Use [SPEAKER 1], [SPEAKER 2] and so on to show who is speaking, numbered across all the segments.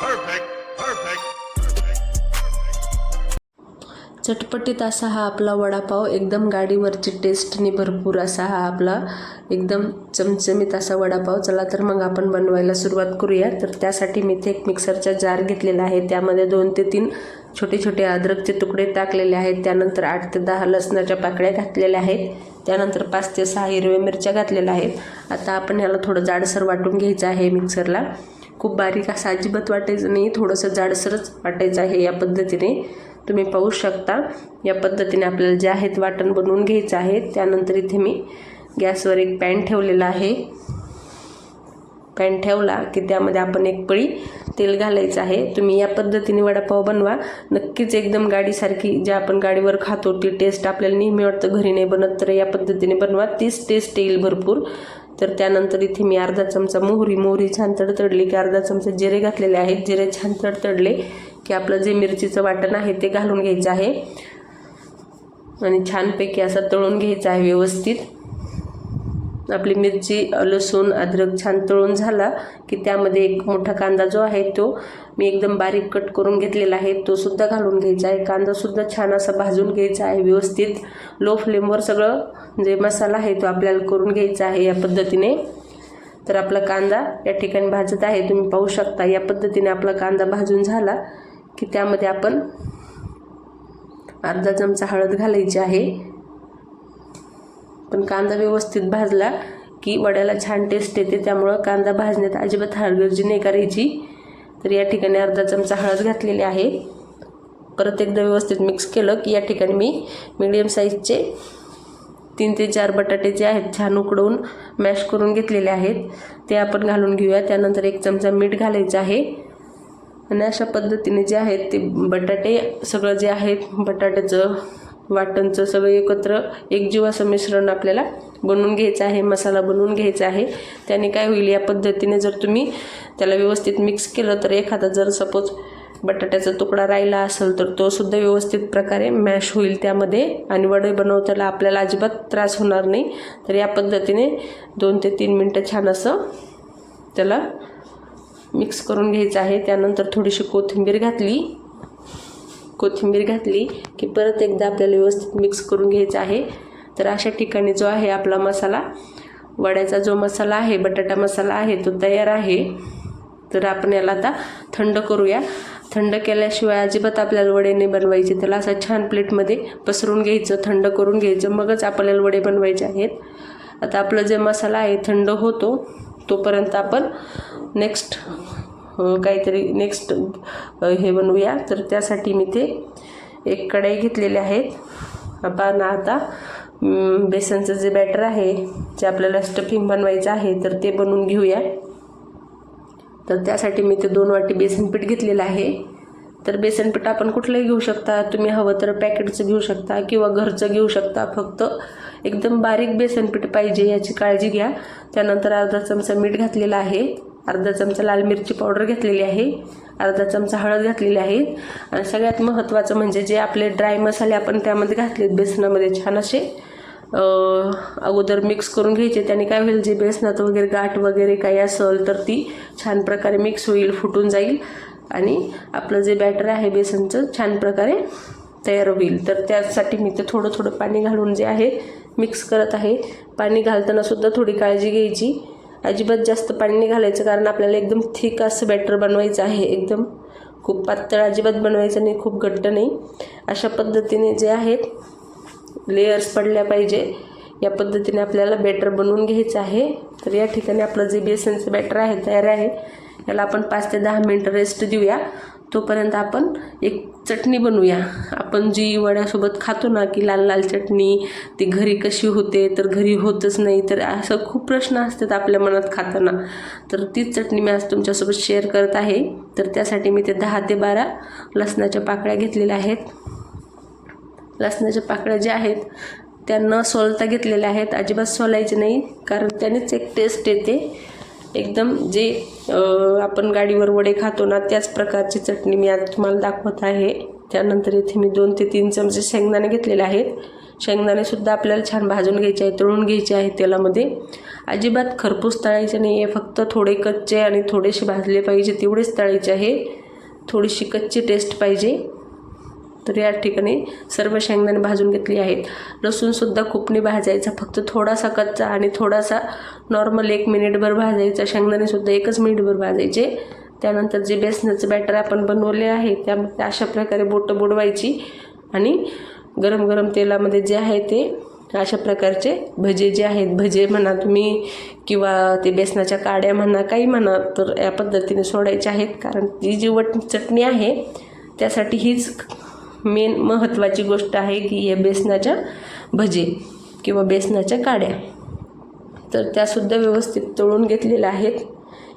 [SPEAKER 1] Perfect, perfect.
[SPEAKER 2] चटपटीत असा हा आपला वडापाव एकदम गाडीवरची टेस्टने भरपूर असा हा आपला एकदम चमचमीत असा वडापाव. चला तर मग आपण बनवायला सुरुवात करूया. तर त्यासाठी मी इथे एक मिक्सरचा जार घेतलेला आहे. त्यामध्ये दोन ते तीन छोटे छोटे अद्रकचे तुकडे टाकलेले आहेत. त्यानंतर आठ ते दहा लसणाच्या पाकळ्या घातलेल्या आहेत. त्यानंतर पाच ते सहा हिरव्या मिरच्या घातलेल्या आहेत. आता आपण ह्याला थोडं जाडसर वाटून घ्यायचं आहे मिक्सरला खूप बारीक असं अजिबात वाटायचं नाही. थोडंसं जाडसरच वाटायचं आहे या पद्धतीने. तुम्ही पाहू शकता. या पद्धतीने आपल्याला जे आहेत वाटण बनवून घ्यायचं आहे. त्यानंतर इथे मी गॅसवर एक पॅन ठेवलेला आहे. पॅन ठेवला की त्यामध्ये आपण एक पळी तेल घालायचं आहे. तुम्ही या पद्धतीने वडापाव बनवा. नक्कीच एकदम गाडीसारखी ज्या आपण गाडीवर खातो ती टेस्ट आपल्याला नेहमी वाटतं. घरी नाही बनत तर या पद्धतीने बनवा. तीच टेस्ट येईल भरपूर. तर त्यानंतर इथे मी अर्धा चमचा मोहरी. मोहरी छान तडतडली की अर्धा चमचा जिरे घातलेले आहेत. जिरे छान तडतडले. की आपलं जे मिरचीचं वाटण आहे ते घालून घ्यायचं आहे. आणि छानपैकी असं तळून घ्यायचं आहे व्यवस्थित. आपली मिरची लसूण अद्रक छान तळून झाला की त्यामध्ये एक मोठा कांदा जो आहे तो मी एकदम बारीक कट करून घेतलेला आहे. तो सुद्धा घालून घ्यायचा आहे. कांदासुद्धा छान असा भाजून घ्यायचा आहे व्यवस्थित. लो फ्लेमवर सगळं जे मसाला आहे तो आपल्याला करून घ्यायचा आहे या पद्धतीने. तर आपला कांदा या ठिकाणी भाजत आहे. तुम्ही पाहू शकता या पद्धतीने आपला कांदा भाजून झाला. की त्यामध्ये आपण अर्धा चमचा हळद घालायची आहे. पण कांदा व्यवस्थित भाजला की वड्याला छान टेस्ट येते त्यामुळं कांदा भाजण्यात अजिबात हरगर्जी नाही करायची. तर या ठिकाणी अर्धा चमचा हळद घातलेली आहे. परत एकदा व्यवस्थित मिक्स केलं की या ठिकाणी मी मीडियम साईजचे तीन ते चार बटाटे जे आहेत छान उकडवून मॅश करून घेतलेले आहेत. ते आपण घालून घेऊया. त्यानंतर एक चमचा मीठ घालायचं आहे. आणि अशा पद्धतीने जे आहेत ते बटाटे सगळं जे आहेत बटाट्याचं वाटणचं सगळं एकत्र एकजीव असं मिश्रण आपल्याला बनवून घ्यायचं आहे मसाला बनवून घ्यायचा आहे. त्याने काय होईल या पद्धतीने जर तुम्ही त्याला व्यवस्थित मिक्स केलं तर एखादा जर सपोज बटाट्याचा तुकडा राहिला असेल तर तो सुद्धा व्यवस्थित प्रकारे मॅश होईल त्यामध्ये आणि वडे बनवताना आपल्याला अजिबात त्रास होणार नाही. तर या पद्धतीने दोन ते तीन मिनटं छान असं त्याला मिक्स करून घ्यायचं आहे. त्यानंतर थोडीशी कोथिंबीर घातली. कोथिंबीर घातली की परत एकदा आपल्याला व्यवस्थित मिक्स करून घ्यायचं आहे. तर अशा ठिकाणी जो आहे आपला मसाला वड्याचा जो मसाला आहे बटाटा मसाला आहे तो तयार आहे. तर आपण याला आता थंड करूया. थंड केल्याशिवाय अजिबात आपल्याला वडे नाही बनवायचे. त्याला असं छान प्लेटमध्ये पसरून घ्यायचं थंड करून घ्यायचं. मगच आपल्याला वडे बनवायचे आहेत. आता आपलं जे मसाला आहे थंड होतो. तोपर्यंत आपण नेक्स्ट काहीतरी नेक्स्ट हे बनवूया. तर त्यासाठी मी ते एक कढई घेतलेले आहेत आपण आता बेसनचं जे बॅटर आहे जे आपल्याला स्टफिंग बनवायचं आहे तर ते बनवून घेऊया. तर त्यासाठी मी ते दोन वाटी बेसन पीठ घेतलेलं आहे. तर बेसन पीठ आपण कुठलंही घेऊ शकता. तुम्ही हवं तर पॅकेटचं घेऊ शकता किंवा घरचं घेऊ शकता. फक्त एकदम बारीक बेसन पीठ पाहिजे याची काळजी घ्या. त्यानंतर अर्धा चमचा मीठ घातलेला आहे. अर्धा चमचा लाल मिरची पावडर घेतलेली आहे. अर्धा चमचा हळद घातलेली आहे. आणि सगळ्यात महत्त्वाचं म्हणजे जे आपले ड्राय मसाले आपण त्यामध्ये घातलेत बेसनामध्ये छान असे अगोदर मिक्स करून घ्यायचे. त्याने काय होईल? जे बेसनात वगैरे गाठ वगैरे काही असेल तर ती छान प्रकारे मिक्स होईल फुटून जाईल. आणि आपलं जे बॅटर आहे बेसनचं छान प्रकारे तयार होईल. तर त्यासाठी मी ते थोडं थोडं पाणी घालून जे आहे मिक्स करत आहे. पाणी घालतानासुद्धा थोडी काळजी घ्यायची. अजिबात जास्त पाणी नाही घालायचं कारण आपल्याला एकदम थिक असं बॅटर बनवायचं आहे एकदम. खूप पातळ अजिबात बनवायचं नाही खूप घट्ट नाही. अशा पद्धतीने जे आहेत लेयर्स पडल्या पाहिजे. या पद्धतीने आपल्याला बॅटर बनवून घ्यायचं आहे. तर या ठिकाणी आपलं जे बेसनचं बॅटर आहे तयार आहे याला आपण पाच ते दहा मिनटं रेस्ट देऊया. तोपर्यंत आपण एक चटणी बनवूया. आपण जी वड्यासोबत खातो ना की लाल लाल चटणी ती घरी कशी होते तर घरी होतच नाही तर असं खूप प्रश्न असतात आपल्या मनात खाताना. तर तीच चटणी मी आज तुमच्यासोबत शेअर करत आहे. तर त्यासाठी मी ते दहा ते बारा लसणाच्या पाकळ्या घेतलेल्या आहेत. लसणाच्या पाकळ्या ज्या आहेत त्या न सोलता घेतलेल्या आहेत. अजिबात सोलायचे नाही कारण त्यानेच एक टेस्ट येते. एकदम जे आपण गाडीवर वडे खातो ना त्याच प्रकारची चटणी मी आज तुम्हाला दाखवत आहे. त्यानंतर इथे मी दोन ते तीन चमचे शेंगदाणे घेतलेले आहेत. शेंगदाणेसुद्धा आपल्याला छान भाजून घ्यायचे आहे तळून घ्यायचे आहे तेलामध्ये. अजिबात खरपूस तळायचे नाही आहे फक्त थोडे कच्चे आणि थोडेसे भाजले पाहिजे तेवढेच तळायचे आहे. थोडीशी कच्ची टेस्ट पाहिजे. तर या ठिकाणी सर्व शेंगदाणे भाजून घेतली आहेत. लसूणसुद्धा खूपने भाजायचा फक्त थोडासा कच्चा आणि थोडासा नॉर्मल एक मिनिटभर भाजायचा. शेंगदाणेसुद्धा एकच मिनिटभर भाजायचे. त्यानंतर जे बेसनाचं बॅटर आपण बनवले आहे त्यामध्ये अशा प्रकारे बोटं बुडवायची आणि गरम गरम तेलामध्ये जे आहे ते अशा प्रकारचे भजे जे आहेत भजे म्हणा तुम्ही किंवा ते बेसनाच्या काड्या म्हणा काही म्हणा तर या पद्धतीने सोडायचे आहेत. कारण ती जी वट चटणी आहे त्यासाठी हीच मेन महत्त्वाची गोष्ट आहे की या बेसनाच्या भजे किंवा बेसनाच्या काड्या. तर त्यासुद्धा व्यवस्थित तळून घेतलेल्या आहेत.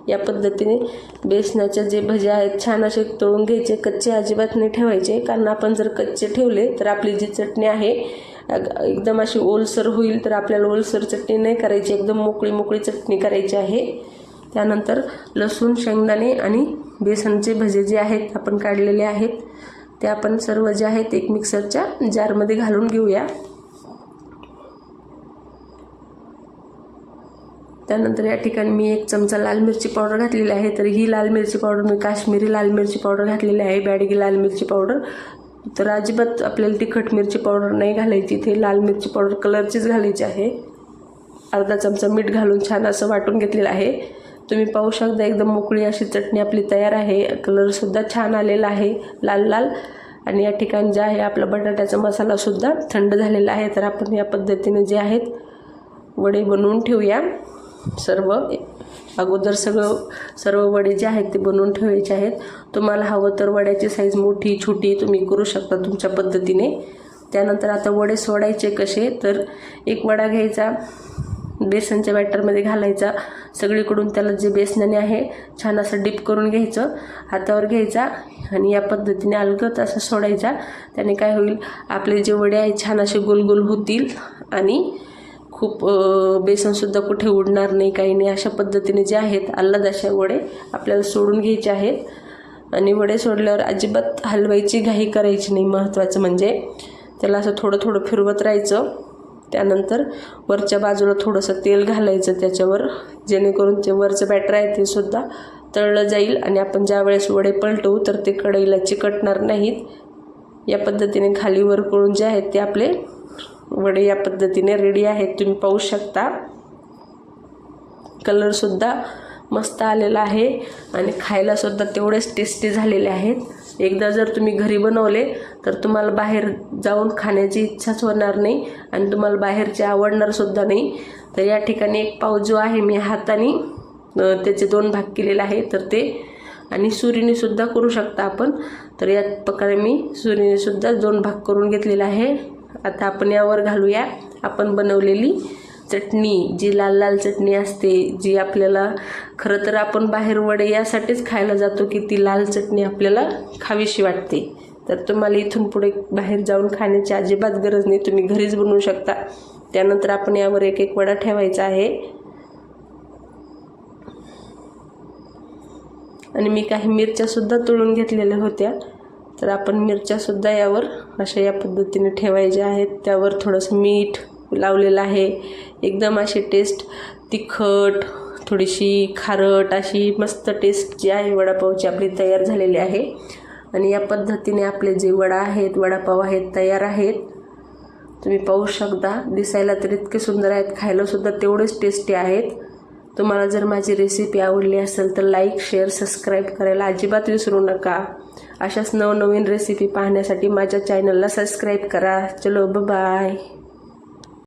[SPEAKER 2] या पद्धतीने बेसनाच्या जे भजे आहेत छान असे तळून घ्यायचे कच्चे अजिबात नाही ठेवायचे. कारण आपण जर कच्चे ठेवले तर आपली जी चटणी आहे एकदम अशी ओलसर होईल तर आपल्याला ओलसर चटणी नाही करायची. एकदम मोकळी मोकळी चटणी करायची आहे. त्यानंतर लसूण शेंगदाणे आणि बेसनचे भजे जे आहेत आपण काढलेले आहेत. ते आपण सर्व जे आहेत एक मिक्सरच्या जारमध्ये घालून घेऊया. त्यानंतर या ठिकाणी मी एक चमचा लाल मिरची पावडर घातलेली आहे. तर ही लाल मिरची पावडर मी काश्मीरी लाल मिरची पावडर घातलेली आहे. बॅडगी लाल मिरची पावडर. तर अजिबात आपल्याला तिखट मिरची पावडर नाही घालायची. इथे लाल मिरची पावडर कलरचीच घालायची आहे. अर्धा चमचा मीठ घालून छान असं वाटून घेतलेलं आहे. तुम्ही पाहू शकता एकदम मोकळी अशी चटणी आपली तयार आहे. कलरसुद्धा छान आलेला आहे लाल लाल. आणि या ठिकाणी जे आहे आपला बटाट्याचा मसालासुद्धा थंड झालेला आहे. तर आपण या पद्धतीने जे आहेत वडे बनवून ठेवूया. सर्व अगोदर सगळं सर्व वडे जे आहेत ते बनवून ठेवायचे आहेत. तुम्हाला हवं तर वड्याची साईज मोठी छोटी तुम्ही करू शकता तुमच्या पद्धतीने. त्यानंतर आता वडे सोडायचे कसे तर एक वडा घ्यायचा. बेसनच्या बॅटरमध्ये घालायचा. सगळीकडून त्याला जे बेसनाने आहे छान असं डिप करून घ्यायचं. हातावर घ्यायचा आणि या पद्धतीने अलगत असं सोडायचा. त्याने काय होईल आपले जे वडे आहे छान असे गोल होतील आणि खूप बेसनसुद्धा कुठे उडणार नाही काही नाही. अशा पद्धतीने जे आहेत अल्लाद अशा वडे आपल्याला सोडून घ्यायचे आहेत. आणि वडे सोडल्यावर अजिबात हलवायची घाई करायची नाही. महत्त्वाचं म्हणजे त्याला असं थोडं थोडं फिरवत राहायचं. त्यानंतर वरच्या बाजूला थोडंसं तेल घालायचं त्याच्यावर जेणेकरून ते वरचं बॅटर आहे ते सुद्धा तळलं जाईल आणि आपण ज्या वेळेस वडे पलटवू तर ते कढईला चिकटणार नाहीत. या पद्धतीने खाली वर करून जे आहेत ते आपले वडे या पद्धतीने रेडी आहेत. तुम्ही पाहू शकता. कलरसुद्धा मस्त आलेला आहे आणि खायलासुद्धा तेवढेच टेस्टी झालेले आहेत. एकदा जर तुम्ही घरी बनवले तर तुम्हाला बाहेर जाऊन खाण्याची इच्छाच होणार नाही आणि तुम्हाला बाहेरचे आवडणारसुद्धा नाही. तर या ठिकाणी एक पाव जो आहे मी हाताने त्याचे दोन भाग केलेले आहे. तर ते आणि सुरीनेसुद्धा करू शकता आपण. तर या प्रकारे मी सुरीनेसुद्धा दोन भाग करून घेतलेला आहे. आता आपण यावर घालूया. आपण बनवलेली चटणी जी लाल लाल चटणी असते जी आपल्याला खरं तर आपण बाहेर वडे यासाठीच खायला जातो की ती लाल चटणी आपल्याला खावीशी वाटते. तर तुम्हाला इथून पुढे बाहेर जाऊन खाण्याची अजिबात गरज नाही तुम्ही घरीच बनवू शकता. त्यानंतर आपण यावर एक एक वडा ठेवायचा आहे. आणि मी काही मिरच्यासुद्धा तळून घेतलेल्या होत्या. तर आपण मिरच्यासुद्धा यावर अशा या पद्धतीने ठेवायच्या आहेत. त्यावर थोडंसं मीठ लावलेलं आहे. एकदम अशी टेस्ट तिखट थोडीशी खारट अशी मस्त टेस्ट जी आहे वडापावची आपली तयार झालेली आहे. आणि या पद्धतीने आपले जे वडा आहेत वडापाव आहेत तयार आहेत. तुम्ही पाहू शकता दिसायला तर इतके सुंदर आहेत खायलासुद्धा तेवढेच टेस्टी आहेत. तुम्हाला जर माझी रेसिपी आवडली असेल तर लाईक शेअर सबस्क्राईब करायला अजिबात विसरू नका. अशाच नवनवीन रेसिपी पाहण्यासाठी माझ्या चॅनलला सबस्क्राईब करा. चलो बाय